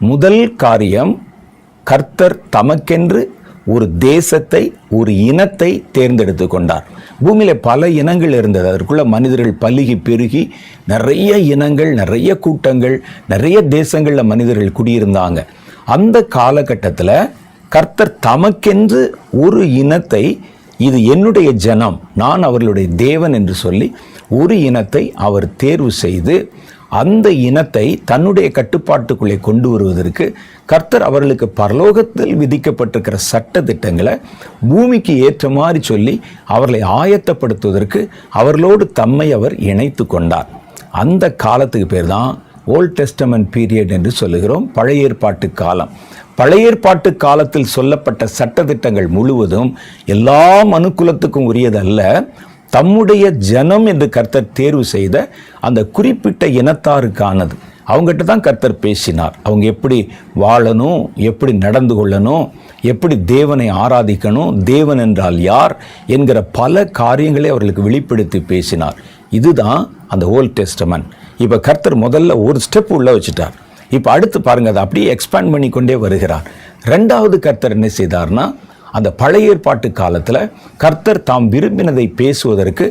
முதல் காரியம் கர்த்தர் தமக்கென்று ஒரு தேசத்தை ஒரு இனத்தை தேர்ந்தெடுத்து கொண்டார். பூமியில் பல இனங்கள் இருந்தது. அதற்குள்ள மனிதர்கள் பலுகி பெருகி நிறைய இனங்கள் நிறைய கூட்டங்கள் நிறைய தேசங்களில் மனிதர்கள் குடியிருந்தாங்க. அந்த காலகட்டத்தில் கர்த்தர் தமக்கென்று ஒரு இனத்தை இது என்னுடைய ஜனம் நான் அவர்களுடைய தேவன் என்று சொல்லி ஒரு இனத்தை அவர் தேர்வு செய்து அந்த இனத்தை தன்னுடைய கட்டுப்பாட்டுக்குள்ளே கொண்டு வருவதற்கு கர்த்தர் அவர்களுக்கு பரலோகத்தில் விதிக்கப்பட்டிருக்கிற சட்ட திட்டங்களை பூமிக்கு ஏற்ற மாதிரி சொல்லி அவர்களை ஆயத்தப்படுத்துவதற்கு அவர்களோடு தம்மை அவர் இணைத்து கொண்டார். அந்த காலத்துக்கு பேர் தான் ஓல்ட் டெஸ்டமெண்ட் பீரியட் என்று சொல்லுகிறோம். பழைய ஏற்பாட்டு காலம். பழைய ஏற்பாட்டு காலத்தில் சொல்லப்பட்ட சட்டதிட்டங்கள் முழுவதும் எல்லா மனுக்குலத்துக்கும் உரியதல்ல. தம்முடைய ஜனம் என்று கர்த்தர் தேர்வு செய்த அந்த குறிப்பிட்ட இனத்தாருக்கானது. அவங்ககிட்ட தான் கர்த்தர் பேசினார். அவங்க எப்படி வாழணும் எப்படி நடந்து கொள்ளணும் எப்படி தேவனை ஆராதிக்கணும் தேவன் என்றால் யார் என்கிற பல காரியங்களை அவர்களுக்கு வெளிப்படுத்தி பேசினார். இதுதான் அந்த ஓல்ட் டெஸ்டமன் இப்போ கர்த்தர் முதல்ல ஒரு ஸ்டெப் உள்ளே வச்சுட்டார். இப்போ அடுத்து பாருங்க அதை அப்படியே எக்ஸ்பேண்ட் பண்ணி கொண்டே வருகிறார். ரெண்டாவது கர்த்தர் என்ன செய்தார்னா அந்த பழைய ஏற்பாட்டு காலத்தில் கர்த்தர் தாம் விரும்பினதை பேசுவதற்கு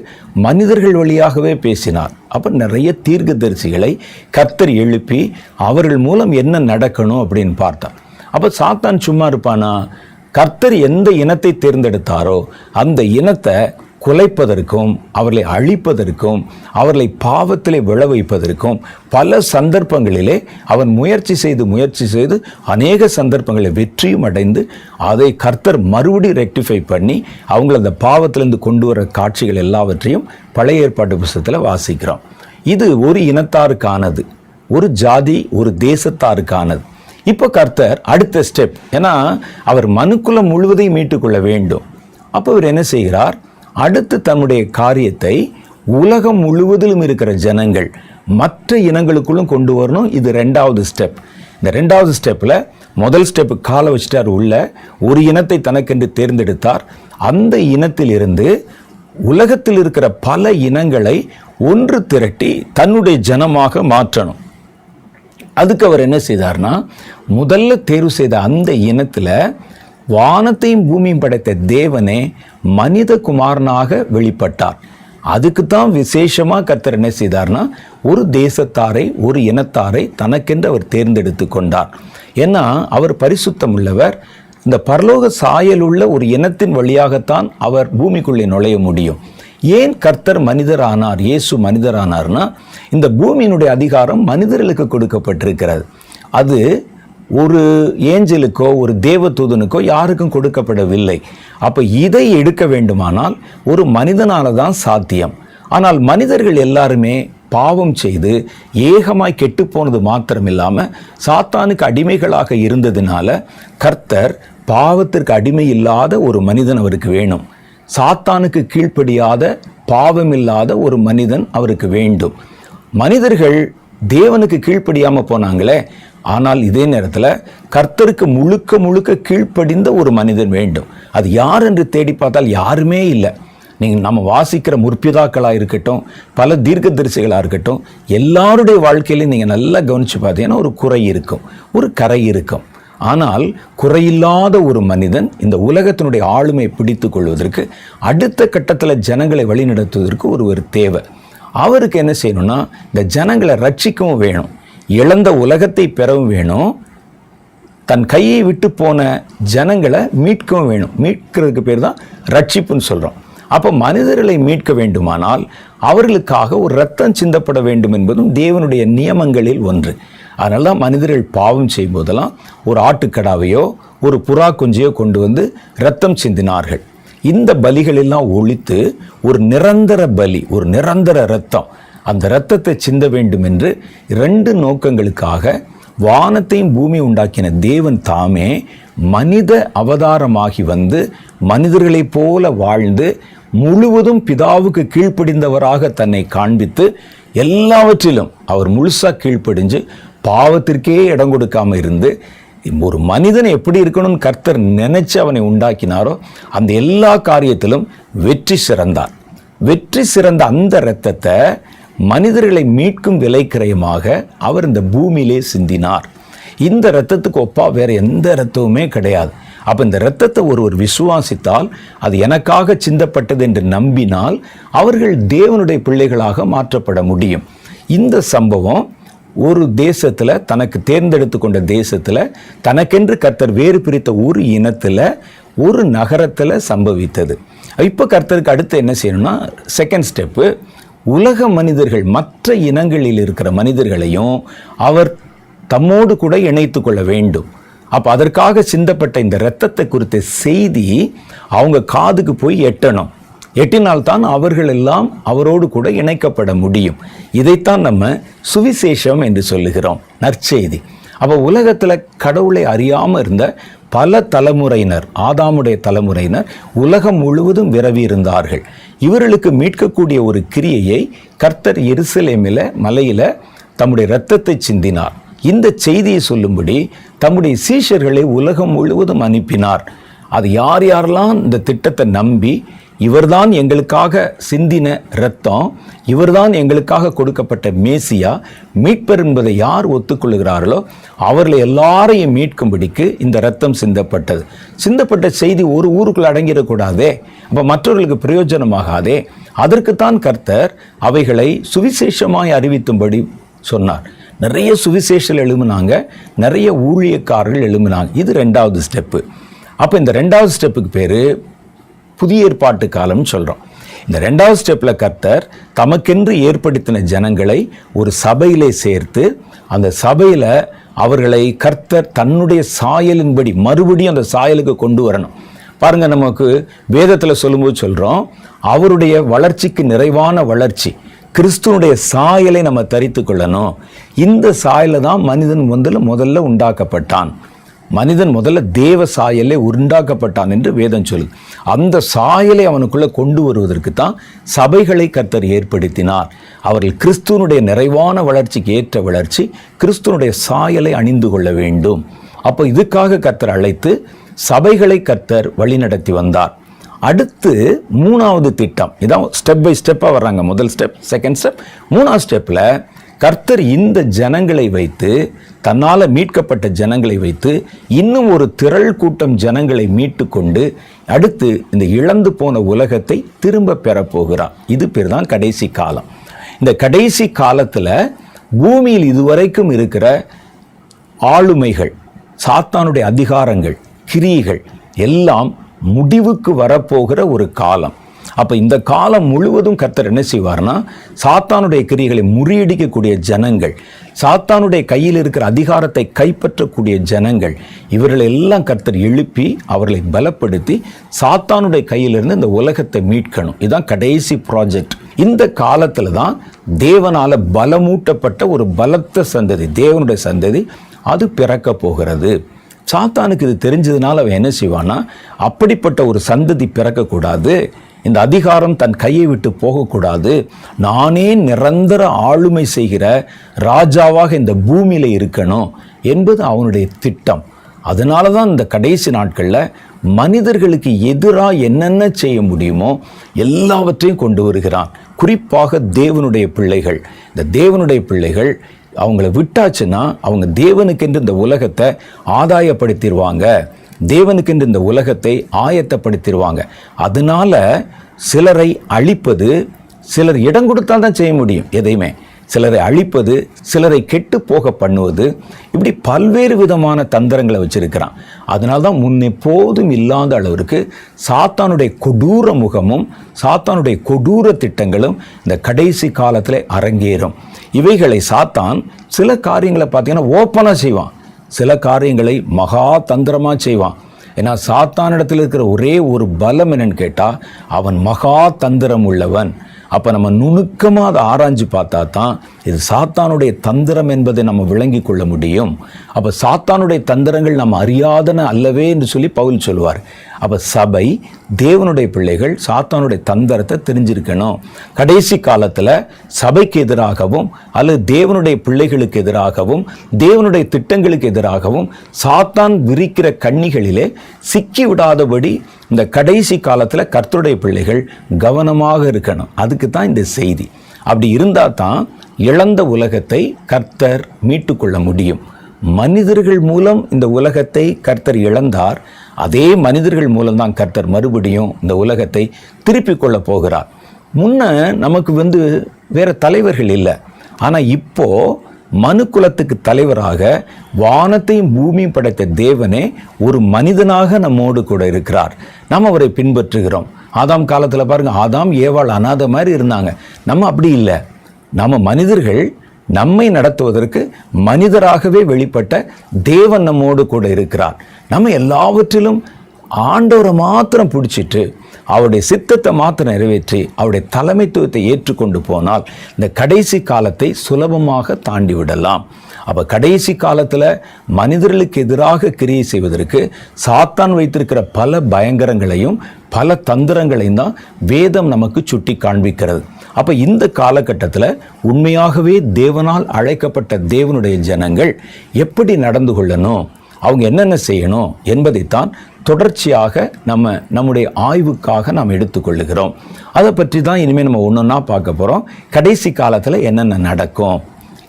மனிதர்கள் வழியாகவே பேசினார். அப்போ நிறைய தீர்க்கதரிசிகளை கர்த்தர் எழுப்பி அவர்கள் மூலம் என்ன நடக்கணும் அப்படின்னு பார்த்தார். அப்போ சாத்தான் சும்மா இருப்பானா? கர்த்தர் எந்த இனத்தை தேர்ந்தெடுத்தாரோ அந்த இனத்தை குலைப்பதற்கும் அவர்களை அழிப்பதற்கும் அவர்களை பாவத்திலே விழ வைப்பதற்கும் பல சந்தர்ப்பங்களிலே அவன் முயற்சி செய்து முயற்சி செய்து அநேக சந்தர்ப்பங்களில் வெற்றியும் அடைந்து அதை கர்த்தர் மறுபடி ரெக்டிஃபை பண்ணி அவங்கள அந்த பாவத்திலிருந்து கொண்டு வர காட்சிகள் எல்லாவற்றையும் பழைய ஏற்பாட்டு புஸ்தகத்தில் வாசிக்கிறோம். இது ஒரு இனத்தாருக்கானது ஒரு ஜாதி ஒரு தேசத்தாருக்கானது. இப்போ கர்த்தர் அடுத்த ஸ்டெப் ஏன்னா அவர் மனுக்குலம் முழுவதையும் மீட்டுக்கொள்ள வேண்டும். அப்போ அவர் என்ன செய்கிறார்? அடுத்து தன்னுடைய காரியத்தை உலகம் முழுவதிலும் இருக்கிற ஜனங்கள் மற்ற இனங்களுக்குள்ளும் கொண்டு வரணும். இது ரெண்டாவது ஸ்டெப் இந்த ரெண்டாவது ஸ்டெப்பில் முதல் ஸ்டெப்பு காலை வச்சுட்டார் உள்ள. ஒரு இனத்தை தனக்கென்று தேர்ந்தெடுத்தார். அந்த இனத்திலிருந்து உலகத்தில் இருக்கிற பல இனங்களை ஒன்று திரட்டி தன்னுடைய ஜனமாக மாற்றணும். அதுக்கு அவர் என்ன செய்தார்னா முதல்ல தேர்வு செய்த அந்த இனத்தில் வானத்தையும் பூமியும் படைத்த தேவனே மனித குமாரனாக வெளிப்பட்டார். அதுக்கு தான் விசேஷமாக கர்த்தர் என்ன செய்தார்னா ஒரு தேசத்தாரை ஒரு இனத்தாரை தனக்கென்று அவர் தேர்ந்தெடுத்து கொண்டார். ஏன்னா அவர் பரிசுத்தம் உள்ளவர் இந்த பரலோக சாயல் உள்ள ஒரு இனத்தின் வழியாகத்தான் அவர் பூமிக்குள்ளே நுழைய முடியும். ஏன் கர்த்தர் மனிதரானார் இயேசு மனிதரானார்னா இந்த பூமியினுடைய அதிகாரம் மனிதர்களுக்கு கொடுக்கப்பட்டிருக்கிறது. அது ஒரு ஏஞ்சலுக்கோ ஒரு தேவதூதனுக்கோ யாருக்கும் கொடுக்கப்படவில்லை. அப்போ இதை எடுக்க வேண்டுமானால் ஒரு மனிதனால தான் சாத்தியம். ஆனால் மனிதர்கள் எல்லாருமே பாவம் செய்து ஏகமாய் கெட்டுப்போனது மாத்திரம் இல்லாமல் சாத்தானுக்கு அடிமைகளாக இருந்ததுனால கர்த்தர் பாவத்திற்கு அடிமை இல்லாத ஒரு மனிதன் அவருக்கு வேணும். சாத்தானுக்கு கீழ்ப்படியாத பாவமில்லாத ஒரு மனிதன் அவருக்கு வேண்டும். மனிதர்கள் தேவனுக்கு கீழ்ப்படியாமல் போனாங்களே ஆனால் இதே நேரத்தில் கர்த்தருக்கு முழுக்க முழுக்க கீழ்ப்படிந்த ஒரு மனிதன் வேண்டும். அது யார் என்று தேடி பார்த்தால் யாருமே இல்லை. நீங்கள் நம்ம வாசிக்கிற முற்பிதாக்களாக இருக்கட்டும் பல தீர்க்க தரிசிகளாக இருக்கட்டும் எல்லாருடைய வாழ்க்கையிலையும் நீங்கள் நல்லா கவனித்து பார்த்தீங்கன்னா ஒரு குறை இருக்கும் ஒரு கரை இருக்கும். ஆனால் குறையில்லாத ஒரு மனிதன் இந்த உலகத்தினுடைய ஆளுமை பிடித்து கொள்வதற்கு அடுத்த கட்டத்தில் ஜனங்களை வழிநடத்துவதற்கு ஒருவர் தேவை. அவருக்கு என்ன செய்யணும்னா இந்த ஜனங்களை ரட்சிக்கவும் வேணும். இழந்த உலகத்தை பெறவும் வேணும். தன் கையை விட்டு போன ஜனங்களை மீட்கவும் வேணும். மீட்கிறதுக்கு பேர் தான் ரட்சிப்புன்னு சொல்கிறோம் அப்போ மனிதர்களை மீட்க வேண்டுமானால் அவர்களுக்காக ஒரு ரத்தம் சிந்தப்பட வேண்டும் என்பதும் தேவனுடைய நியமங்களில் ஒன்று. அதனால தான் மனிதர்கள் பாவம் செய்யும்போதெல்லாம் ஒரு ஆட்டுக்கடாவையோ ஒரு புறா குஞ்சையோ கொண்டு வந்து ரத்தம் சிந்தினார்கள். இந்த பலிகளெல்லாம் ஒழித்து ஒரு நிரந்தர பலி ஒரு நிரந்தர ரத்தம் அந்த இரத்தத்தை சிந்த வேண்டும் என்று இரண்டு நோக்கங்களுக்காக வானத்தையும் பூமி உண்டாக்கின தேவன் தாமே மனித அவதாரமாகி வந்து மனிதர்களைப் போல வாழ்ந்து முழுவதும் பிதாவுக்கு கீழ்ப்படிந்தவராக தன்னை காண்பித்து எல்லாவற்றிலும் அவர் முழுசாக கீழ்ப்படிஞ்சு பாவத்திற்கே இடம் கொடுக்காமல் இருந்து ஒரு மனிதன் எப்படி இருக்கணும்னு கர்த்தர் நினைச்சு அவனை உண்டாக்கினாரோ அந்த எல்லா காரியத்திலும் வெற்றி சிறந்தார். வெற்றி சிறந்த அந்த இரத்தத்தை மனிதர்களை மீட்கும் விலைக்கிரயமாக அவர் இந்த பூமியிலே சிந்தினார். இந்த இரத்தத்துக்கு ஒப்பா வேற எந்த இரத்தமுமே கிடையாது. அப்போ இந்த இரத்தத்தை ஒருவர் விசுவாசித்தால் அது எனக்காக சிந்தப்பட்டது என்று நம்பினால் அவர்கள் தேவனுடைய பிள்ளைகளாக மாற்றப்பட முடியும். இந்த சம்பவம் ஒரு தேசத்தில் தனக்கு தேர்ந்தெடுத்து கொண்ட தேசத்தில் தனக்கென்று கர்த்தர் வேறு பிரித்த ஒரு இனத்தில் ஒரு நகரத்தில் சம்பவித்தது. இப்போ கர்த்தருக்கு அடுத்து என்ன செய்யணும்னா செகண்ட் ஸ்டெப்பு உலக மனிதர்கள் மற்ற இனங்களில் இருக்கிற மனிதர்களையும் அவர் தம்மோடு கூட இணைத்து கொள்ள வேண்டும். அப்போ அதற்காக சிந்தப்பட்ட இந்த இரத்தத்தை குறித்த செய்தி அவங்க காதுக்கு போய் எட்டணும். எட்டினால்தான் அவர்கள் எல்லாம் அவரோடு கூட இணைக்கப்பட முடியும். இதைத்தான் நம்ம சுவிசேஷம் என்று சொல்லுகிறோம் நற்செய்தி. அப்போ உலகத்தில் கடவுளை அறியாமல் இருந்த பல தலைமுறையினர் ஆதாமுடைய தலைமுறையினர் உலகம் முழுவதும் விரவி இருந்தார்கள் இவர்களுக்கு மீட்கக்கூடிய ஒரு கிரியையை கர்த்தர் எருசலேமில மலையில் தம்முடைய இரத்தத்தை சிந்தினார். இந்த செய்தியை சொல்லும்படி தம்முடைய சீஷர்களை உலகம் முழுவதும் அனுப்பினார். அது யார் யாரெல்லாம் இந்த திட்டத்தை நம்பி இவர்தான் எங்களுக்காக சிந்தின இரத்தம் இவர்தான் எங்களுக்காக கொடுக்கப்பட்ட மேசியா மீட்பர் என்பதை யார் ஒத்துக்கொள்கிறார்களோ அவர்களை எல்லாரையும் மீட்கும்படிக்கு இந்த ரத்தம் சிந்தப்பட்டது. சிந்தப்பட்ட செய்தி ஒரு ஊருக்குள் அடங்கிடக்கூடாதே அப்போ மற்றவர்களுக்கு பிரயோஜனமாகாதே. அதற்குத்தான் கர்த்தர் அவைகளை சுவிசேஷமாய் அறிவித்தும்படி சொன்னார். நிறைய சுவிசேஷல் எழுமினாங்க நிறைய ஊழியக்காரர்கள் எழுமினாங்க இது ரெண்டாவது ஸ்டெப்பு. அப்போ இந்த ரெண்டாவது ஸ்டெப்புக்கு பேர் புதிய ஏற்பாட்டு காலம்னு சொல்கிறோம் இந்த ரெண்டாவது ஸ்டெப்பில் கர்த்தர் தமக்கென்று ஏற்படுத்தின ஜனங்களை ஒரு சபையிலே சேர்த்து அந்த சபையில் அவர்களை கர்த்தர் தன்னுடைய சாயலின்படி மறுபடியும் அந்த சாயலுக்கு கொண்டு வரணும். பாருங்க நமக்கு வேதத்தில் சொல்லும்போது சொல்கிறோம் அவருடைய வளர்ச்சிக்கு நிறைவான வளர்ச்சி கிறிஸ்துவனுடைய சாயலை நம்ம தரித்து கொள்ளணும். இந்த சாயலை தான் மனிதன் முதல்ல முதல்ல உண்டாக்கப்பட்டான். மனிதன் முதல்ல தேவ சாயலே உண்டாக்கப்பட்டான் என்று வேதம் சொல்லுது. அந்த சாயலை அவனுக்குள்ளே கொண்டு வருவதற்கு தான் சபைகளை கர்த்தர் ஏற்படுத்தினார். அவர்கள் கிறிஸ்துவனுடைய நிறைவான வளர்ச்சிக்கு ஏற்ற வளர்ச்சி கிறிஸ்துவனுடைய சாயலை அணிந்து கொள்ள வேண்டும். அப்போ இதுக்காக கர்த்தர் அழைத்து சபைகளை கர்த்தர் வழிநடத்தி வந்தார். அடுத்து மூணாவது திட்டம். இதான் ஸ்டெப் பை ஸ்டெப்பாக வர்றாங்க. முதல் ஸ்டெப் செகண்ட் ஸ்டெப் மூணாவது ஸ்டெப்பில் கர்த்தர் இந்த ஜனங்களை வைத்து தன்னால் மீட்கப்பட்ட ஜனங்களை வைத்து இன்னும் ஒரு திரள் கூட்டம் ஜனங்களை மீட்டு கொண்டு அடுத்து இந்த இழந்து போன உலகத்தை திரும்ப பெறப்போகிறார் இது பேர் தான் கடைசி காலம். இந்த கடைசி காலத்தில் பூமியில் இதுவரைக்கும் இருக்கிற ஆளுமைகள் சாத்தானுடைய அதிகாரங்கள் கிரியைகள் எல்லாம் முடிவுக்கு வரப்போகிற ஒரு காலம். அப்போ இந்த காலம் முழுவதும் கர்த்தர் என்ன செய்வார்னா சாத்தானுடைய கிரியைகளை முறியடிக்கக்கூடிய ஜனங்கள் சாத்தானுடைய கையில் இருக்கிற அதிகாரத்தை கைப்பற்றக்கூடிய ஜனங்கள் இவர்களை எல்லாம் கர்த்தர் எழுப்பி அவர்களை பலப்படுத்தி சாத்தானுடைய கையிலிருந்து இந்த உலகத்தை மீட்கணும். இதுதான் கடைசி ப்ராஜெக்ட் இந்த காலத்தில் தான் தேவனால் பலமூட்டப்பட்ட ஒரு பலத்த சந்ததி தேவனுடைய சந்ததி அது பிறக்க போகிறது. சாத்தானுக்கு இது தெரிஞ்சதுனால அவன் என்ன செய்வான்னா அப்படிப்பட்ட ஒரு சந்ததி பிறக்கக்கூடாது. இந்த அதிகாரம் தன் கையை விட்டு போகக்கூடாது. நானே நிரந்தர ஆளுமை செய்கிற ராஜாவாக இந்த பூமியில் இருக்கணும் என்பது அவனுடைய திட்டம். அதனால தான் இந்த கடைசி நாட்களில் மனிதர்களுக்கு எதிராக என்னென்ன செய்ய முடியுமோ எல்லாவற்றையும் கொண்டு வருகிறான். குறிப்பாக தேவனுடைய பிள்ளைகள். இந்த தேவனுடைய பிள்ளைகள் அவங்கள விட்டாச்சுன்னா அவங்க தேவனுக்கென்று இந்த உலகத்தை ஆதாயப்படுத்திடுவாங்க. தேவனுக்கென்று இந்த உலகத்தை ஆயத்தப்படுத்திடுவாங்க. அதனால சிலரை அழிப்பது சிலர் இடம் கொடுத்தால் தான் செய்ய முடியும் எதையுமே. சிலரை அழிப்பது சிலரை கெட்டு போக பண்ணுவது இப்படி பல்வேறு விதமான தந்திரங்களை வச்சிருக்கிறான். அதனால தான் முன்னெப்போதும் இல்லாத அளவிற்கு சாத்தானுடைய கொடூர முகமும் சாத்தானுடைய கொடூர திட்டங்களும் இந்த கடைசி காலத்தில் அரங்கேறும். இவைகளை சாத்தான் சில காரியங்களை பார்த்தீங்கன்னா ஓப்பனாக செய்வான். சில காரியங்களை மகா தந்திரமாக செய்வான். ஏன்னா சாத்தானிடத்தில் இருக்கிற ஒரே ஒரு பலம் என்னன்னு கேட்டால் அவன் மகா தந்திரம் உள்ளவன். அப்போ நம்ம நுணுக்கமாக அதை ஆராய்ஞ்சு பார்த்தா தான் இது சாத்தானுடைய தந்திரம் என்பதை நம்ம விளங்கி கொள்ள முடியும். அப்போ சாத்தானுடைய தந்திரங்கள் நம்ம அறியாதன அல்லவே என்று சொல்லி பவுல் சொல்வார். அப்போ சபை தேவனுடைய பிள்ளைகள் சாத்தானுடைய தந்திரத்தை தெரிஞ்சிருக்கணும். கடைசி காலத்தில் சபைக்கு எதிராகவும் அல்லது தேவனுடைய பிள்ளைகளுக்கு எதிராகவும் தேவனுடைய திட்டங்களுக்கு எதிராகவும் சாத்தான் விரிக்கிற கண்ணிகளிலே சிக்கி விடாதபடி இந்த கடைசி காலத்தில் கர்த்தருடைய பிள்ளைகள் கவனமாக இருக்கணும். அதுக்கு தான் இந்த செய்தி. அப்படி இருந்தால் தான் இழந்த உலகத்தை கர்த்தர் மீட்டுக்கொள்ள முடியும். மனிதர்கள் மூலம் இந்த உலகத்தை கர்த்தர் இழந்தார். அதே மனிதர்கள் மூலம்தான் கர்த்தர் மறுபடியும் இந்த உலகத்தை திருப்பிக் கொள்ளப் போகிறார். முன்ன நமக்கு வந்து வேறு தலைவர்கள் இல்லை. ஆனால் இப்போ மனு குலத்துக்கு தலைவராக வானத்தையும் பூமியும் படைத்த தேவனே ஒரு மனிதனாக நம்மோடு கூட இருக்கிறார். நாம் அவரை பின்பற்றுகிறோம். ஆதாம் காலத்தில் பாருங்கள் ஆதாம் ஏவாள் அனாதை மாதிரி இருந்தாங்க. நம்ம அப்படி இல்லை. நம்ம மனிதர்கள் நம்மை நடத்துவதற்கு மனிதராகவே வெளிப்பட்ட தேவன் நம்மோடு கூட இருக்கிறார். நம்ம எல்லாவற்றிலும் ஆண்டவரை மாத்திரம் பிடிச்சிட்டு அவருடைய சித்தத்தை மாத்திரம் நிறைவேற்றி அவருடைய தலைமைத்துவத்தை ஏற்றுக்கொண்டு போனால் இந்த கடைசி காலத்தை சுலபமாக தாண்டி விடலாம் அப்போ கடைசி காலத்தில் மனிதர்களுக்கு எதிராக கிரியை செய்வதற்கு சாத்தான் வைத்திருக்கிற பல பயங்கரங்களையும் பல தந்திரங்களையும் தான் வேதம் நமக்கு சுட்டி காண்பிக்கிறது. அப்போ இந்த காலகட்டத்தில் உண்மையாகவே தேவனால் அழைக்கப்பட்ட தேவனுடைய ஜனங்கள் எப்படி நடந்து கொள்ளணும் அவங்க என்னென்ன செய்யணும் என்பதைத்தான் தொடர்ச்சியாக நம்ம நம்முடைய ஆய்வுக்காக நாம் எடுத்துக்கொள்ளுகிறோம். அதை பற்றி தான் இனிமேல் நம்ம ஒன்று ஒன்றா பார்க்க போகிறோம் கடைசி காலத்தில் என்னென்ன நடக்கும்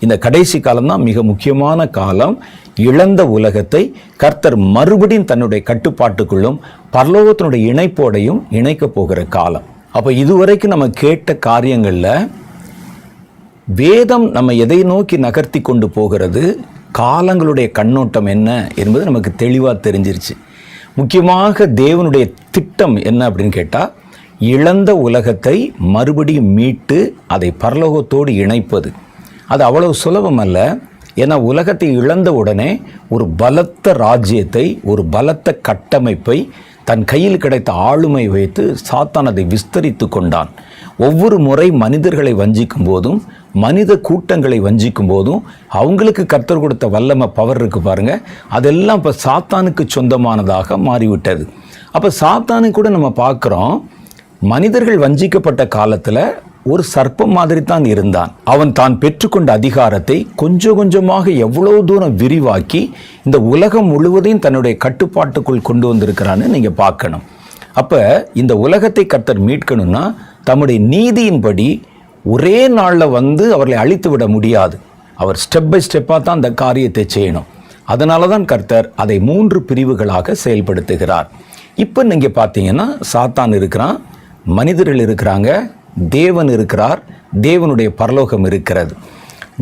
இந்த கடைசி காலம் தான் மிக முக்கியமான காலம். இழந்த உலகத்தை கர்த்தர் மறுபடியும் தன்னுடைய கட்டுப்பாட்டுக்குள்ளும் பரலோகத்தினுடைய இணைப்போடையும் இணைக்க போகிற காலம். அப்போ இதுவரைக்கும் நம்ம கேட்ட காரியங்களில் வேதம் நம்ம எதை நோக்கி நகர்த்தி கொண்டு போகிறது? காலங்களுடைய கண்ணோட்டம் என்ன என்பது நமக்கு தெளிவாக தெரிஞ்சிருச்சு. முக்கியமாக தேவனுடைய திட்டம் என்ன அப்படின்னு கேட்டால் இழந்த உலகத்தை மறுபடியும் மீட்டு அதை பரலோகத்தோடு இணைப்பது. அது அவ்வளவு சுலபம் அல்ல. ஏன்னா உலகத்தை இழந்த உடனே ஒரு பலத்த ராஜ்யத்தை ஒரு பலத்த கட்டமைப்பை தன் கையில் கிடைத்த ஆளுமை வைத்து சாத்தான் அதை விஸ்தரித்து கொண்டான். ஒவ்வொரு முறை மனிதர்களை வஞ்சிக்கும் போதும் மனித கூட்டங்களை வஞ்சிக்கும் போதும் அவங்களுக்கு கர்த்தர் கொடுத்த வல்லமை பவர் இருக்குது பாருங்கள் அதெல்லாம் இப்போ சாத்தானுக்கு சொந்தமானதாக மாறிவிட்டது. அப்போ சாத்தானு கூட நம்ம பார்க்குறோம் மனிதர்கள் வஞ்சிக்கப்பட்ட காலத்தில் ஒரு சர்ப்பம் மாதிரி தான் இருந்தான். அவன் தான் பெற்றுக்கொண்ட அதிகாரத்தை கொஞ்சம் கொஞ்சமாக எவ்வளவு தூரம் விரிவாக்கி இந்த உலகம் முழுவதையும் தன்னுடைய கட்டுப்பாட்டுக்குள் கொண்டு வந்திருக்கிறான்னு நீங்கள் பார்க்கணும். அப்போ இந்த உலகத்தை கர்த்தர் மீட்கணும்னா தம்முடைய நீதியின்படி ஒரே நாளில் வந்து அவர்களை அழித்து விட முடியாது. அவர் ஸ்டெப் பை ஸ்டெப்பாக தான் அந்த காரியத்தை செய்யணும். அதனால தான் கர்த்தர் அதை மூன்று பிரிவுகளாக செயல்படுத்துகிறார். இப்போ நீங்கள் பார்த்தீங்கன்னா சாத்தான் இருக்கிறான் மனிதர்கள் இருக்கிறாங்க தேவன் இருக்கிறார் தேவனுடைய பரலோகம் இருக்கிறது.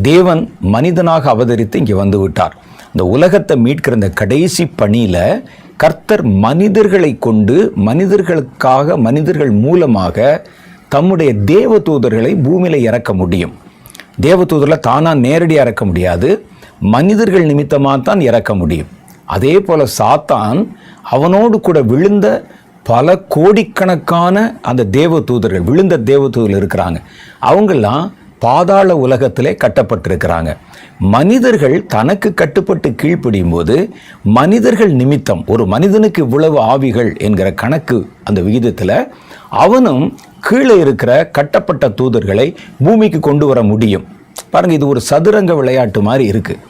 தேவன் மனிதனாக அவதரித்து இங்கே வந்து விட்டார் இந்த உலகத்தை மீட்கிற இந்த கடைசி பணியில் கர்த்தர் மனிதர்களை கொண்டு மனிதர்களுக்காக மனிதர்கள் மூலமாக தம்முடைய தேவ தூதர்களை பூமியில் இறக்க முடியும். தேவ தூதரில் தானாக நேரடியாக இறக்க முடியாது மனிதர்கள் நிமித்தமாக தான் இறக்க முடியும். அதே போல சாத்தான் அவனோடு கூட விழுந்த பல கோடிக்கணக்கான அந்த தேவ தூதர்கள் விழுந்த தேவ தூதர்கள் இருக்கிறாங்க. அவங்கெல்லாம் பாதாள உலகத்திலே கட்டப்பட்டிருக்கிறாங்க. மனிதர்கள் தனக்கு கட்டுப்பட்டு கீழ்ப்படியும் போது மனிதர்கள் நிமித்தம் ஒரு மனிதனுக்கு இவ்வளவு ஆவிகள் என்கிற கணக்கு அந்த விகிதத்தில் அவனும் கீழே இருக்கிற கட்டப்பட்ட தூதர்களை பூமிக்கு கொண்டு வர முடியும். பாருங்கள் இது ஒரு சதுரங்க விளையாட்டு மாதிரி இருக்குது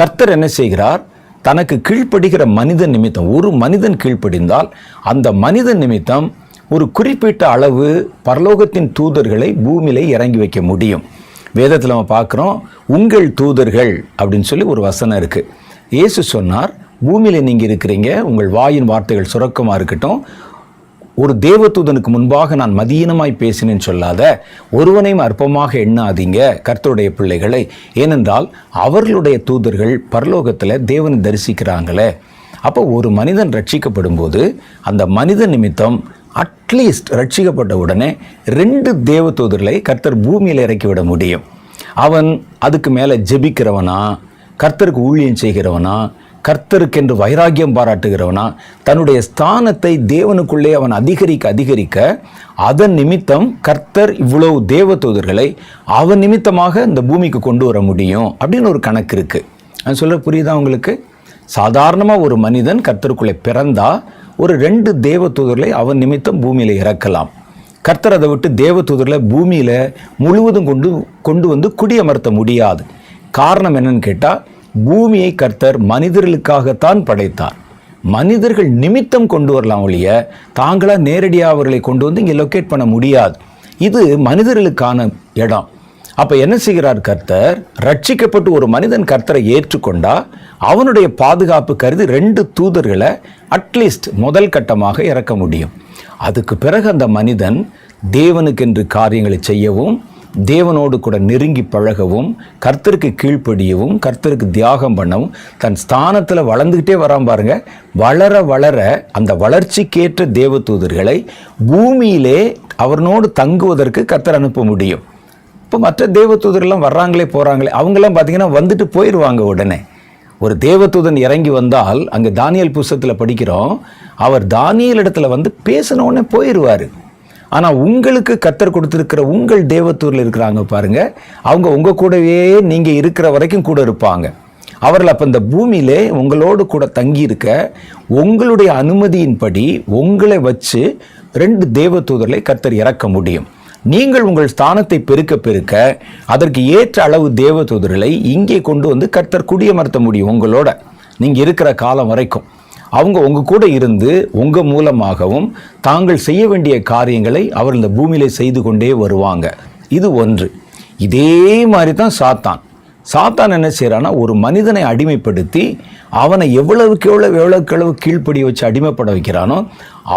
கர்த்தர் என்ன செய்கிறார்? தனக்கு கீழ்ப்படுகிற மனிதன் நிமித்தம் ஒரு மனிதன் கீழ்ப்படிந்தால் அந்த மனிதன் நிமித்தம் ஒரு குறிப்பிட்ட அளவு பரலோகத்தின் தூதர்களை பூமியில் இறங்கி வைக்க முடியும். வேதத்தில் நம்ம பார்க்குறோம் உங்கள் தூதர்கள் அப்படின்னு சொல்லி ஒரு வசனம் இருக்குது இயேசு சொன்னார் பூமியில் நீங்கள் இருக்கிறீங்க உங்கள் வாயின் வார்த்தைகள் சுரக்கமாக இருக்கட்டும் ஒரு தேவதூதனுக்கு முன்பாக நான் மதியீனமாய் பேசினேன் சொல்லாத ஒருவனையும் அற்பமாக எண்ணாதீங்க கர்த்தருடைய பிள்ளைகளை. ஏனென்றால் அவர்களுடைய தூதர்கள் பரலோகத்தில் தேவனை தரிசிக்கிறாங்களே. அப்போ ஒரு மனிதன் ரட்சிக்கப்படும் போது அந்த மனித நிமித்தம் அட்லீஸ்ட் ரட்சிக்கப்பட்ட உடனே ரெண்டு தேவ தூதர்களை கர்த்தர் பூமியில் இறக்கிவிட முடியும். அவன் அதுக்கு மேலே ஜெபிக்கிறவனா கர்த்தருக்கு ஊழியம் செய்கிறவனா கர்த்தருக்கென்று வைராக்கியம் பாராட்டுகிறவனா தன்னுடைய ஸ்தானத்தை தேவனுக்குள்ளே அவன் அதிகரிக்க அதிகரிக்க அதன் நிமித்தம் கர்த்தர் இவ்வளவு தேவ தூதர்களை அவன் நிமித்தமாக இந்த பூமிக்கு கொண்டு வர முடியும் அப்படின்னு ஒரு கணக்கு இருக்குது அது சொல்ல புரியுதா உங்களுக்கு? சாதாரணமாக ஒரு மனிதன் கர்த்தருக்குள்ளே பிறந்தா ஒரு ரெண்டு தேவ தூதர்களை அவன் நிமித்தம் பூமியில் இறக்கலாம். கர்த்தர் அதை விட்டு தேவ தூதர்களை பூமியில் முழுவதும் கொண்டு கொண்டு வந்து குடியமர்த்த முடியாது. காரணம் என்னன்னு கேட்டால் பூமியை கர்த்தர் மனிதர்களுக்காகத்தான் படைத்தார். மனிதர்கள் நிமித்தம் கொண்டு வரலாம் ஒழிய தாங்களாக நேரடியாக அவர்களை கொண்டு வந்து இங்கே லொக்கேட் பண்ண முடியாது. இது மனிதர்களுக்கான இடம். அப்போ என்ன செய்கிறார் கர்த்தர்? ரட்சிக்கப்பட்டு ஒரு மனிதன் கர்த்தரை ஏற்றுக்கொண்டா அவனுடைய பாதுகாப்பு கருதி ரெண்டு தூதர்களை அட்லீஸ்ட் முதல் கட்டமாக இறக்க முடியும். அதுக்கு பிறகு அந்த மனிதன் தேவனுக்கென்று காரியங்களை செய்யவும் தேவனோடு கூட நெருங்கி பழகவும் கர்த்தருக்கு கீழ்ப்படியவும் கர்த்தருக்கு தியாகம் பண்ணவும் தன் ஸ்தானத்தில் வளர்ந்துக்கிட்டே வரான் பாருங்க. வளர வளர அந்த வளர்ச்சிக்கேற்ற தேவதூதர்களை பூமியிலே அவரனோடு தங்குவதற்கு கர்த்தர் அனுப்ப முடியும். இப்போ மற்ற தேவதூதர்லாம் வர்றாங்களே போகிறாங்களே அவங்கெல்லாம் பார்த்தீங்கன்னா வந்துட்டு போயிடுவாங்க உடனே. ஒரு தேவதூதன் இறங்கி வந்தால் அங்கே தானியல் புஸ்தகத்தில் படிக்கிறோம் அவர் தானியல் இடத்துல வந்து பேசின உடனே போயிடுவார் ஆனால் உங்களுக்கு கத்தர் கொடுத்துருக்கிற உங்கள் தேவத்தூரில் இருக்கிறாங்க பாருங்க. அவங்க உங்கள் கூடவே நீங்கள் இருக்கிற வரைக்கும் கூட இருப்பாங்க. அவர்கள் அப்போ இந்த பூமியிலே உங்களோடு கூட தங்கியிருக்க உங்களுடைய அனுமதியின்படி உங்களை வச்சு ரெண்டு தேவதூதர்களை கத்தர் இறக்க முடியும். நீங்கள் உங்கள் ஸ்தானத்தை பெருக்க பெருக்க அதற்கு ஏற்ற அளவு தேவதூதர்களை இங்கே கொண்டு வந்து கர்த்தர் குடியமர்த்த முடியும் உங்களோட. நீங்கள் இருக்கிற காலம் வரைக்கும். அவங்க உங்க கூட இருந்து உங்கள் மூலமாகவும் தாங்கள் செய்ய வேண்டிய காரியங்களை அவர் இந்த பூமியிலே செய்து கொண்டே வருவாங்க. இது ஒன்று. இதே மாதிரி தான் சாத்தான். சாத்தான் என்ன செய்கிறான்னா ஒரு மனிதனை அடிமைப்படுத்தி அவனை எவ்வளவுக்கு எவ்வளவு எவ்வளவுக்கு எவ்வளவு கீழ்ப்படி வச்சு அடிமைப்பட வைக்கிறானோ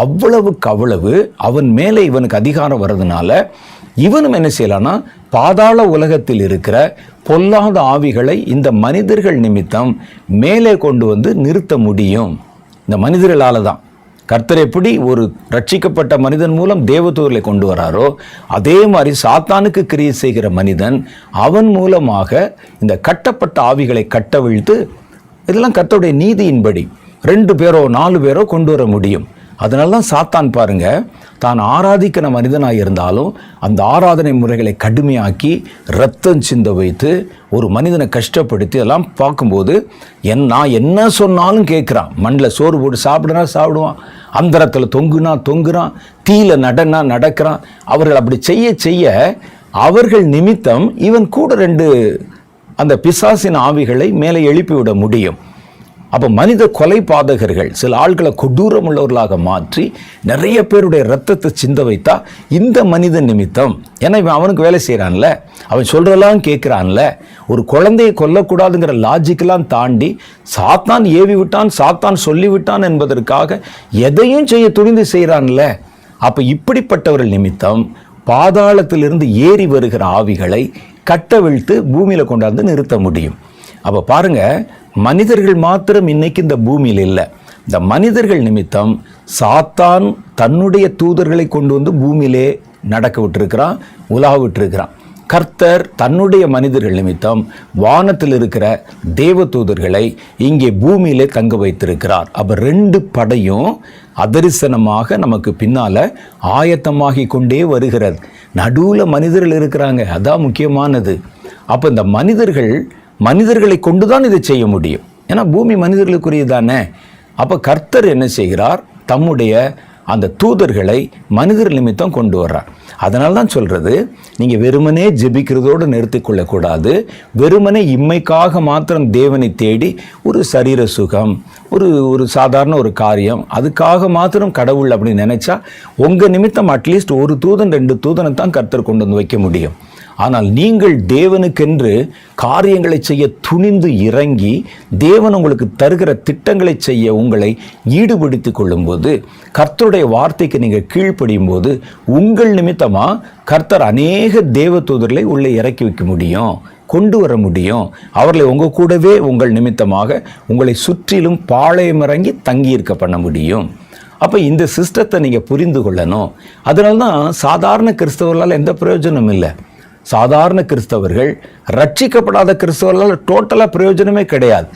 அவ்வளவுக்கு அவ்வளவு அவன் மேலே இவனுக்கு அதிகாரம் வர்றதுனால இவனும் என்ன செய்யலான்னா பாதாள உலகத்தில் இருக்கிற பொல்லாத ஆவிகளை இந்த மனிதர்கள் நிமித்தம் மேலே கொண்டு வந்து நிறுத்த முடியும். இந்த மனிதர்களால் தான் கர்த்தர் எப்படி ஒரு ரட்சிக்கப்பட்ட மனிதன் மூலம் தேவதூரில் கொண்டு வராரோ அதே மாதிரி சாத்தானுக்கு கிரியை செய்கிற மனிதன் அவன் மூலமாக இந்த கட்டப்பட்ட ஆவிகளை கட்டவிழ்த்து இதெல்லாம் கர்த்தருடைய நீதியின்படி ரெண்டு பேரோ நாலு பேரோ கொண்டு வர முடியும். அதனால தான் சாத்தான் பாருங்க தான் ஆராதிக்கிற மனிதனாக இருந்தாலும் அந்த ஆராதனை முறைகளை கடுமையாக்கி ரத்தம் சிந்த வைத்து ஒரு மனிதனை கஷ்டப்படுத்தி எல்லாம் பார்க்கும்போது என் நான் என்ன சொன்னாலும் கேட்குறான். மண்ணில் சோறு போட்டு சாப்பிடுனா சாப்பிடுவான். அந்தரத்தில் தொங்குனா தொங்குறான். தீயில் நடனா நடக்கிறான். அவர்கள் அப்படி செய்ய செய்ய அவர்கள் நிமித்தம் இவன் கூட ரெண்டு அந்த பிசாசின் ஆவிகளை மேலே எழுப்பிவிட முடியும். அப்போ மனித கொலை பாதகர்கள் சில ஆள்களை கொடூரம் உள்ளவர்களாக மாற்றி நிறைய பேருடைய ரத்தத்தை சிந்த வைத்தா இந்த மனிதன் நிமித்தம். ஏன்னா இவன் அவனுக்கு வேலை செய்கிறான்ல அவன் சொல்கிறதெல்லாம் கேட்குறான்ல ஒரு குழந்தையை கொல்லக்கூடாதுங்கிற லாஜிக்கெல்லாம் தாண்டி சாத்தான் ஏவி விட்டான் சாத்தான் சொல்லிவிட்டான் என்பதற்காக எதையும் செய்ய துணிந்து செய்கிறான்ல அப்போ இப்படிப்பட்டவர்கள் நிமித்தம் பாதாளத்திலிருந்து ஏறி வருகிற ஆவிகளை கட்டவிழ்த்து பூமியில் கொண்டாந்து நிறுத்த முடியும். அப்போ பாருங்க மனிதர்கள் மாத்திரம் இன்னைக்கு இந்த பூமியில் இல்லை. இந்த மனிதர்கள் நிமித்தம் சாத்தான் தன்னுடைய தூதர்களை கொண்டு வந்து பூமியிலே நடக்க விட்டுருக்கிறான் உலா விட்டுருக்கிறான். கர்த்தர் தன்னுடைய மனிதர்கள் நிமித்தம் வானத்தில் இருக்கிற தேவ தூதர்களை இங்கே பூமியிலே தங்க வைத்திருக்கிறார். அப்போ ரெண்டு படையும் அதரிசனமாக நமக்கு பின்னால் ஆயத்தமாகி கொண்டே வருகிறது. நடுவில் மனிதர்கள் இருக்கிறாங்க அதான் முக்கியமானது. அப்போ இந்த மனிதர்கள் மனிதர்களை கொண்டுதான் இதை செய்ய முடியும். ஏன்னா பூமி மனிதர்களுக்குரியதானே? அப்போ கர்த்தர் என்ன செய்கிறார்? தம்முடைய அந்த தூதர்களை மனிதர் நிமித்தம் கொண்டு வர்றார். அதனால தான் சொல்கிறது நீங்கள் வெறுமனே ஜெபிக்கிறதோடு நிறுத்தி கொள்ளக்கூடாது. வெறுமனே இம்மைக்காக மாத்திரம் தேவனை தேடி ஒரு சரீர சுகம் ஒரு ஒரு சாதாரண ஒரு காரியம் அதுக்காக மாத்திரம் கடவுள் அப்படின்னு நினச்சா உங்கள் நிமித்தம் அட்லீஸ்ட் ஒரு தூதன் ரெண்டு தூதனை தான் கர்த்தர் கொண்டு வந்து வைக்க முடியும். ஆனால் நீங்கள் தேவனுக்கென்று காரியங்களை செய்ய துணிந்து இறங்கி தேவன் உங்களுக்கு தருகிற திட்டங்களை செய்ய உங்களை ஈடுபடுத்திக் கொள்ளும்போது கர்த்தருடைய வார்த்தைக்கு நீங்கள் கீழ்ப்படியும் போது உங்கள் நிமித்தமாக கர்த்தர் அநேக தேவ தூதர்களை உள்ளே இறக்கி வைக்க முடியும் கொண்டு வர முடியும். அவர்களை உங்கள் கூடவே உங்கள் நிமித்தமாக உங்களை சுற்றிலும் பாளையம் இறங்கி தங்கியிருக்க பண்ண முடியும். அப்போ இந்த சிஸ்டத்தை நீங்கள் புரிந்து கொள்ளணும். அதனால தான் சாதாரண கிறிஸ்தவர்களால் எந்த பிரயோஜனமும் இல்லை. சாதாரண கிறிஸ்தவர்கள் ரட்சிக்கப்படாத கிறிஸ்தவர்களால் டோட்டலாக பிரயோஜனமே கிடையாது.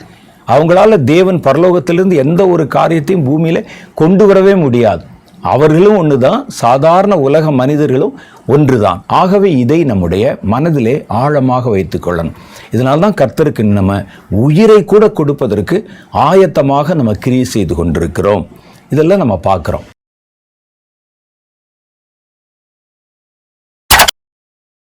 அவங்களால தேவன் பரலோகத்திலிருந்து எந்த ஒரு காரியத்தையும் பூமியில் கொண்டு வரவே முடியாது. அவர்களும் ஒன்று தான் சாதாரண உலக மனிதர்களும் ஒன்று தான் ஆகவே இதை நம்முடைய மனதிலே ஆழமாக வைத்துக்கொள்ளணும் கொள்ளணும். தான் கர்த்தருக்கு நம்ம உயிரை கூட கொடுப்பதற்கு ஆயத்தமாக நம்ம கிரியை செய்து கொண்டிருக்கிறோம். இதெல்லாம் நம்ம பார்க்குறோம்.